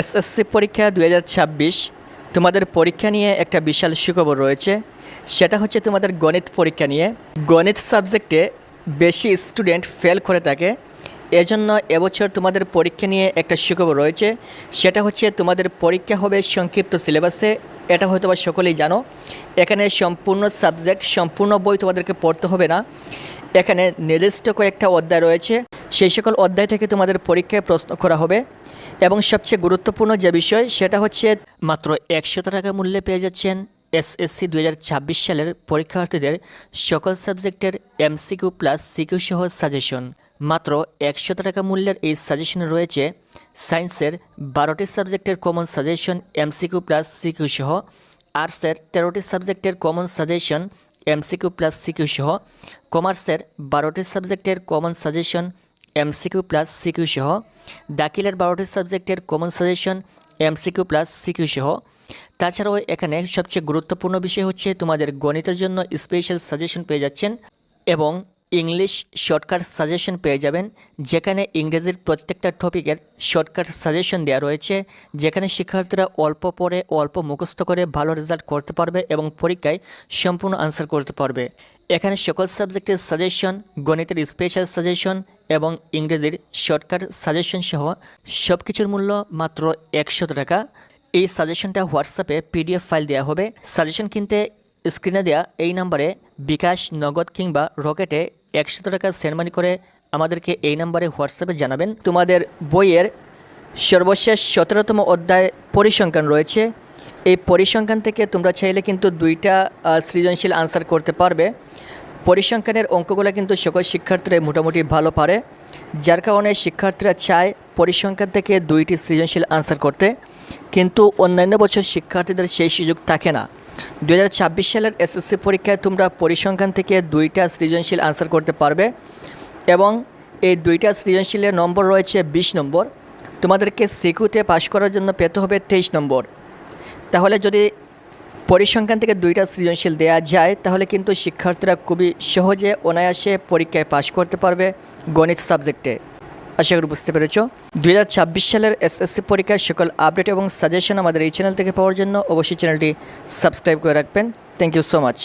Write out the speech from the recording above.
SSC পরীক্ষা দু হাজার ছাব্বিশ। তোমাদের পরীক্ষা নিয়ে একটা বিশাল সুখবর রয়েছে। সেটা হচ্ছে তোমাদের গণিত পরীক্ষা নিয়ে। গণিত সাবজেক্টে বেশি স্টুডেন্ট ফেল করে থাকে। এজন্য এবছর তোমাদের পরীক্ষা নিয়ে একটা সুখবর রয়েছে। সেটা হচ্ছে তোমাদের পরীক্ষা হবে সংক্ষিপ্ত সিলেবাসে। এটা হয়তো বা সকলেই জানো। এখানে সম্পূর্ণ সাবজেক্ট, সম্পূর্ণ বই তোমাদেরকে পড়তে হবে না। এখানে নির্দিষ্ট কয়েকটা অধ্যায় রয়েছে। সেই সকল অধ্যায় থেকে তোমাদের পরীক্ষায় প্রশ্ন করা হবে। এবং সবচেয়ে গুরুত্বপূর্ণ যে বিষয়, সেটা হচ্ছে মাত্র একশত টাকা মূল্যে পেয়ে যাচ্ছেন এসএসসি দুই হাজার ছাব্বিশ সালের পরীক্ষার্থীদের সকল সাবজেক্টের এমসিকিউ প্লাস সিকিউ সহ সাজেশন। মাত্র একশত টাকা মূল্যের এই সাজেশনে রয়েছে। সায়েন্সের বারোটি সাবজেক্টের common suggestion MCQ plus CQ সহ, আর্টসের তেরোটি সাবজেক্টের common suggestion MCQ plus CQ সহ কমার্সের বারোটি সাবজেক্টের common suggestion MCQ plus CQ সহ, দাখিলের বারোটি সাবজেক্টের common suggestion MCQ plus CQ সহ। তাছাড়াও এখানে সবচেয়ে গুরুত্বপূর্ণ বিষয় হচ্ছে তোমাদের গণিতের জন্য স্পেশাল সাজেশন পেয়ে যাচ্ছেন এবং ইংলিশ শর্টকাট সাজেশন পেয়ে যাবেন, যেখানে ইংরেজির প্রত্যেকটা টপিকের শর্টকাট সাজেশন দেওয়া রয়েছে, যেখানে শিক্ষার্থীরা অল্প পড়ে, অল্প মুখস্থ করে ভালো রেজাল্ট করতে পারবে এবং পরীক্ষায় সম্পূর্ণ আনসার করতে পারবে। এখানে সকল সাবজেক্টের সাজেশন গণিতের স্পেশাল সাজেশন এবং ইংরেজির শর্টকাট সাজেশন সহ সব কিছুর মূল্য মাত্র একশত টাকা। এই সাজেশনটা হোয়াটসঅ্যাপে পিডিএফ ফাইল দেওয়া হবে। সাজেশন কিনতে স্ক্রিনে দেওয়া এই নাম্বারে বিকাশ, নগদ কিংবা রকেটে একশত টাকা সেন্ড মানি করে আমাদেরকে এই নাম্বারে হোয়াটসঅ্যাপে জানাবেন। তোমাদের বইয়ের সর্বশেষ সতেরোতম অধ্যায় পরিসংখ্যান রয়েছে। এই পরিসংখ্যান থেকে তোমরা চাইলে কিন্তু দুইটা সৃজনশীল আনসার করতে পারবে। পরিসংখ্যানের অঙ্কগুলো কিন্তু সকল শিক্ষার্থীরা মোটামুটি ভালো পারে। যার কারণে শিক্ষার্থীরা চায় পরিসংখ্যান থেকে দুইটি সৃজনশীল আনসার করতে। কিন্তু অন্যান্য বছর শিক্ষার্থীদের সেই সুযোগ থাকে না। দু হাজার ছাব্বিশ সালের এসএসসি পরীক্ষায় তোমরা পরিসংখ্যান থেকে দুইটা সৃজনশীল আনসার করতে পারবে এবং এই দুইটা সৃজনশীলের নম্বর রয়েছে বিশ নম্বর। তোমাদেরকে সিকিউতে পাশ করার জন্য পেতে হবে তেইশ নম্বর। তাহলে যদি পরিসংখ্যান থেকে দুইটা সৃজনশীল দেয়া যায়, তাহলে কিন্তু শিক্ষার্থীরা খুবই সহজে অনায়াসে পরীক্ষায় পাশ করতে পারবে গণিত সাবজেক্টে আশা করি বুঝতে পেরেছ। দু হাজার ছাব্বিশ সালের এসএসসি পরীক্ষার সকল আপডেট এবং সাজেশন আমাদের এই চ্যানেল থেকে পাওয়ার জন্য অবশ্যই চ্যানেলটি সাবস্ক্রাইব করে রাখবেন। Thank you so much